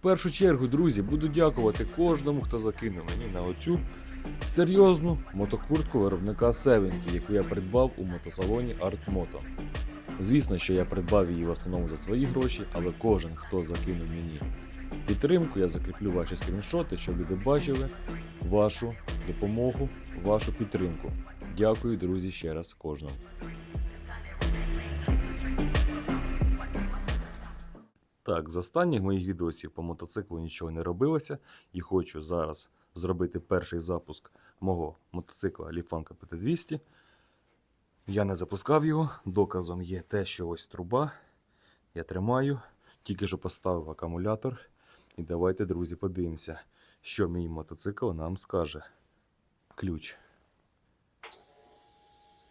першу чергу, друзі, буду дякувати кожному, хто закинув мені на оцю серйозну мотокуртку виробника 70, яку я придбав у мотосалоні Артмото. Звісно, що я придбав її в основному за свої гроші, але кожен, хто закинув мені підтримку, я закріплю ваші скріншоти, щоб люди бачили вашу допомогу, вашу підтримку. Дякую, друзі, ще раз кожному. Так, з останніх моїх відосів по мотоциклу нічого не робилося, і хочу зараз зробити перший запуск мого мотоцикла Ліфанка PT200. Я не запускав його. Доказом є те, що ось труба. Я тримаю, тільки що поставив акумулятор. І давайте, друзі, подивимося, що мій мотоцикл нам скаже. Ключ.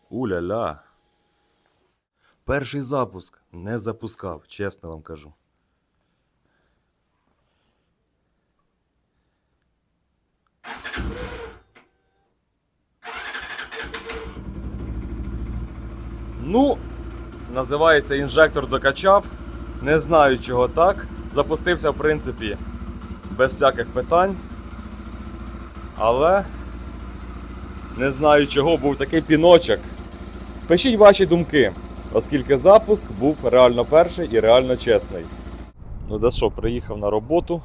Уля-ля. Перший запуск не запускав, чесно вам кажу. Ну, називається інжектор докачав. Не знаю, чого так. Запустився, в принципі, без всяких питань. Але не знаю, чого був такий піночок. Пишіть ваші думки, оскільки запуск був реально перший і реально чесний. Ну, да що, приїхав на роботу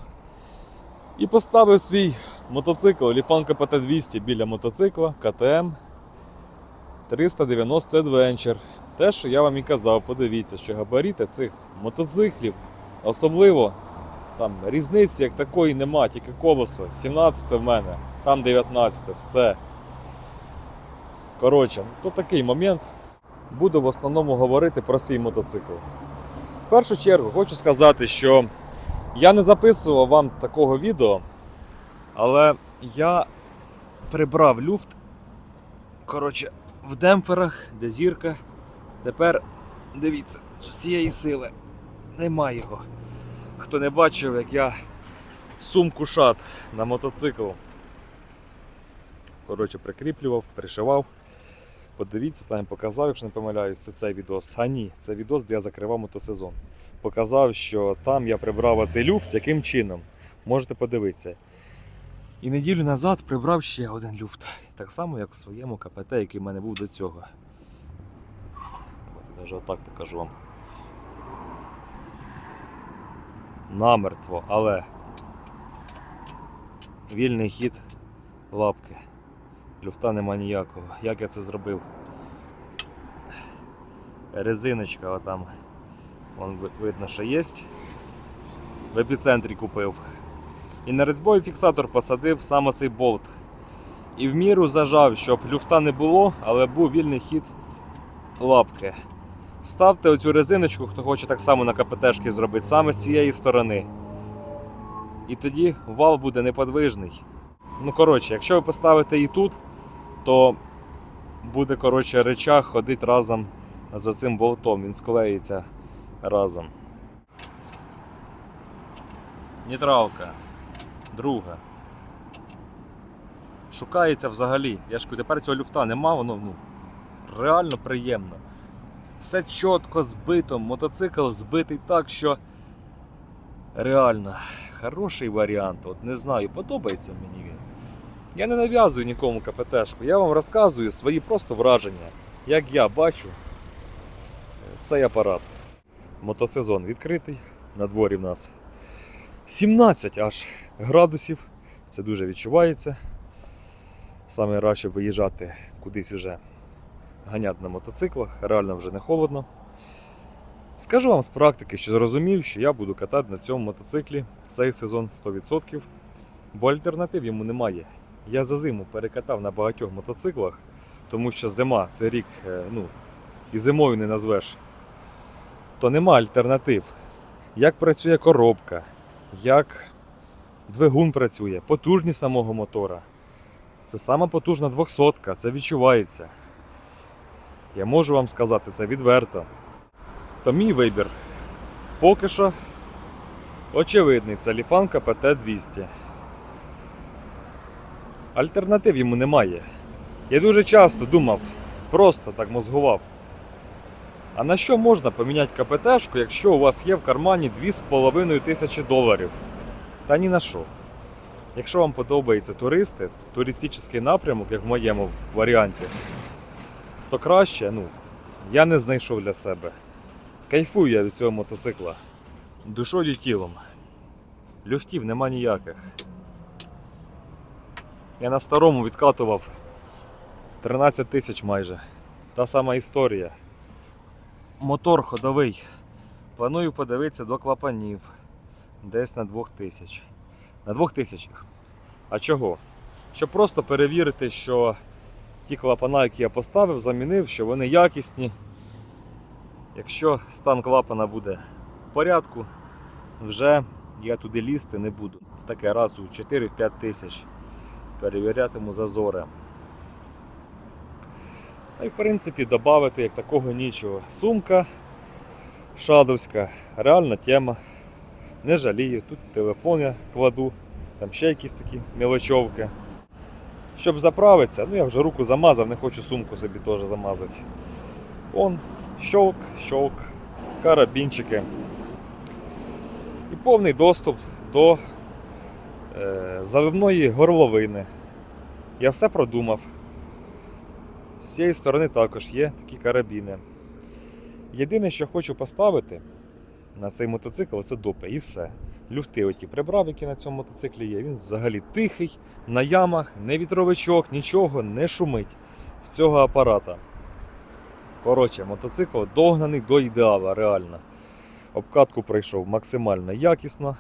і поставив свій мотоцикл Ліфанка ПТ200 біля мотоцикла КТМ 390 Adventure. Те, що я вам і казав, подивіться, що габарити цих мотоциклів, особливо там різниці як такої нема, тільки колесо. 17 в мене, там 19, все. Коротше, то такий момент. Буду в основному говорити про свій мотоцикл. В першу чергу хочу сказати, що я не записував вам такого відео, але я прибрав люфт. Коротше, в демпферах, де зірка. Тепер дивіться, з усієї сили немає його. Хто не бачив, як я сумку шат на мотоцикл. Коротше, прикріплював, пришивав. Подивіться, там показав, якщо не помиляюсь, це цей відос. А ні, це відос, де я закривав мотосезон. Показав, що там я прибрав оцей люфт, яким чином. Можете подивитися. І неділю назад прибрав ще один люфт. Так само, як в своєму КПТ, який в мене був до цього. Давайте навіть отак покажу вам. Намертво, але вільний хід лапки. Люфта нема ніякого. Як я це зробив? Резиночка отам. Вон видно, що є. В епіцентрі купив. І на резьбовий фіксатор посадив саме цей болт. І в міру зажав, щоб люфта не було, але був вільний хід лапки. Ставте оцю резиночку, хто хоче так само на КПТшки зробити, саме з цієї сторони. І тоді вал буде неподвижний. Ну, коротше, якщо ви поставите її тут, то буде коротше, речах ходити разом з цим болтом, він склеїться разом. Нейтралка. Друга. Шукається взагалі. Я ж кажу, тепер цього люфта нема, воно ну, реально приємно. Все чітко збито, мотоцикл збитий так, що реально хороший варіант. От не знаю, подобається мені він. Я не нав'язую нікому КПТшку, я вам розказую свої просто враження, як я бачу цей апарат. Мотосезон відкритий, на дворі в нас 17 аж градусів. Це дуже відчувається. Саме краще виїжджати кудись уже ганяти на мотоциклах, реально вже не холодно. Скажу вам з практики, що зрозумів, що я буду катати на цьому мотоциклі цей сезон 100%, бо альтернатив йому немає. Я за зиму перекатав на багатьох мотоциклах, тому що зима це рік, е, ну, і зимою не назвеш. То нема альтернатив. Як працює коробка, як двигун працює, потужність самого мотора. Це сама потужна 200, це відчувається. Я можу вам сказати це відверто. То мій вибір поки що очевидний це Ліфанка ПТ-200. Альтернатив йому немає. Я дуже часто думав, просто так мозгував. А на що можна поміняти КПТшку, якщо у вас є в кармані 2,5 тисячі доларів? Та ні на що. Якщо вам подобаються туристи, туристичний напрямок, як в моєму варіанті, то краще, ну, я не знайшов для себе. Кайфую я від цього мотоцикла. Душою і тілом. Люфтів нема ніяких. Я на старому відкатував 13 тисяч майже. Та сама історія. Мотор ходовий. Планую подивитися до клапанів. Десь на 2000. На 2000. А чого? Щоб просто перевірити, що ті клапана, які я поставив, замінив, що вони якісні. Якщо стан клапана буде в порядку, вже я туди лізти не буду. Таке раз у 4-5 тисяч. Перевірятиму зазори. Та й в принципі додати як такого нічого. Сумка шадовська, реальна тема. Не жалію. Тут телефон я кладу, там ще якісь такі мелочовки. Щоб заправитися, ну я вже руку замазав, не хочу сумку собі теж замазати. Он щолк, щолк, карабінчики. І повний доступ до е, заливної горловини. Я все продумав. З цієї сторони також є такі карабіни. Єдине, що хочу поставити на цей мотоцикл, це допи і все. Люфти оті прибрав, які на цьому мотоциклі є. Він взагалі тихий, на ямах, не вітровичок, нічого не шумить в цього апарата. Коротше, мотоцикл догнаний до ідеала, реально. Обкатку пройшов максимально якісно,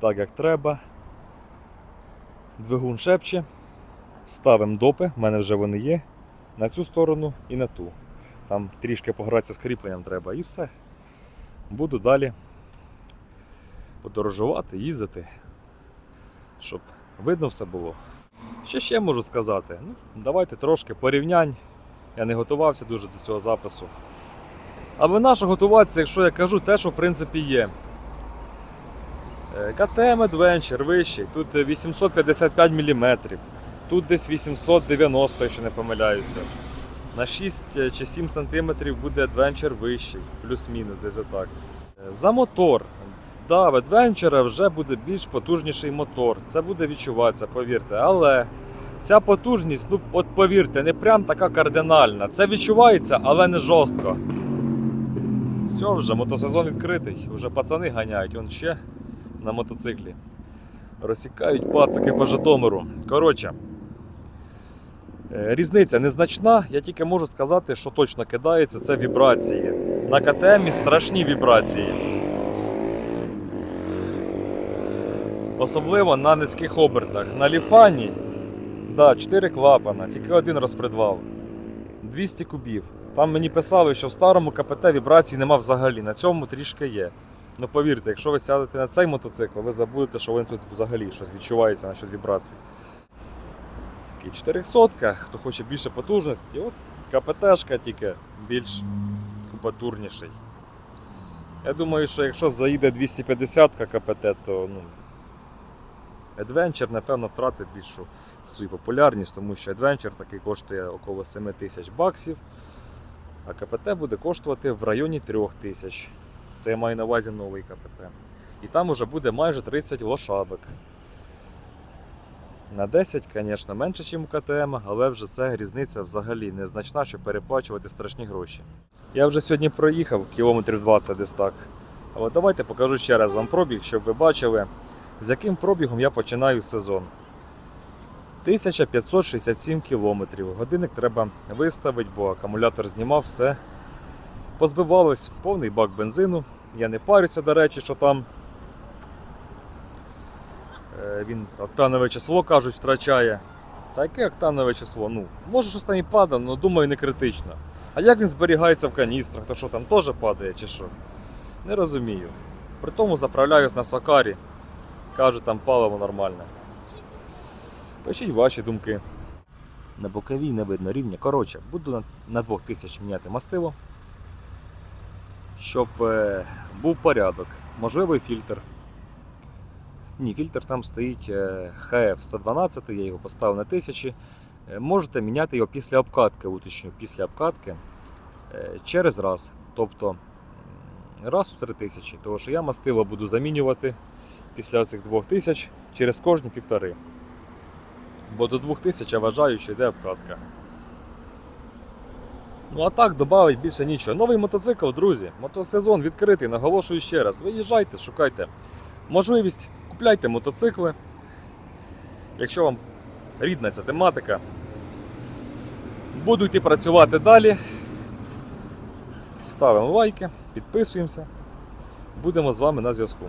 так як треба. Двигун шепче. Ставимо допи, в мене вже вони є. На цю сторону і на ту. Там трішки погратися з кріпленням треба і все. Буду далі подорожувати, їздити, щоб видно все було. Що ще можу сказати? Ну, давайте трошки порівнянь. Я не готувався дуже до цього запису. Аби на що готуватися, якщо я кажу те, що в принципі є. Е, КТМ Adventure вищий, тут 855 мм, тут десь 890, якщо не помиляюся. На 6 чи 7 см буде Adventure вищий, плюс-мінус десь отак. Е, За мотор. Да, в Adventure вже буде більш потужніший мотор. Це буде відчуватися, повірте. Але ця потужність, ну от повірте, не прям така кардинальна. Це відчувається, але не жорстко. Все, вже мотосезон відкритий. Вже пацани ганяють, он ще на мотоциклі. Розсікають пацики по Житомиру. Коротше, е, різниця незначна. Я тільки можу сказати, що точно кидається, це вібрації. На КТМі страшні вібрації. Особливо на низьких обертах. На ліфані да, 4 клапана, тільки один розпредвал. 200 кубів. Там мені писали, що в старому КПТ вібрацій нема взагалі. На цьому трішки є. Ну повірте, якщо ви сядете на цей мотоцикл, ви забудете, що він тут взагалі щось відчувається насчет вібрацій. Такий 400 хто хоче більше потужності, от КПТшка тільки більш потужніший. Я думаю, що якщо заїде 250 КПТ, то ну, Adventure, напевно, втратить більшу свою популярність, тому що Adventure такий коштує около 7 тисяч баксів, а КПТ буде коштувати в районі 3 тисяч. Це я маю на увазі новий КПТ. І там уже буде майже 30 лошадок. На 10, звісно, менше, ніж у КТМ, але вже це різниця взагалі незначна, щоб переплачувати страшні гроші. Я вже сьогодні проїхав кілометрів 20 десь так. Але давайте покажу ще раз вам пробіг, щоб ви бачили, з яким пробігом я починаю сезон. 1567 кілометрів. Годинник треба виставити, бо акумулятор знімав все. Позбивалось повний бак бензину. Я не парюся, до речі, що там він октанове число, кажуть, втрачає. Та яке октанове число? Ну, може щось там і падає, але думаю, не критично. А як він зберігається в каністрах, то що там теж падає чи що? Не розумію. При тому заправляюсь на Сакарі. Кажуть, там паливо нормальне. Пишіть ваші думки. На боковій не видно рівня. Коротше, буду на, на 2000 міняти мастило, щоб е, був порядок. Можливий фільтр. Ні, фільтр там стоїть е, HF112, я його поставив на 1000. Е, Можете міняти його після обкатки, уточню, після обкатки е, через раз. Тобто раз у 3000. Тому що я мастило буду замінювати після цих 2000 через кожні півтори. Бо до 2000 я вважаю, що йде обкатка. Ну а так, додавить більше нічого. Новий мотоцикл, друзі. Мотосезон відкритий, наголошую ще раз. Виїжджайте, шукайте можливість, купляйте мотоцикли. Якщо вам рідна ця тематика, буду йти працювати далі. Ставимо лайки, підписуємося. Будемо з вами на зв'язку.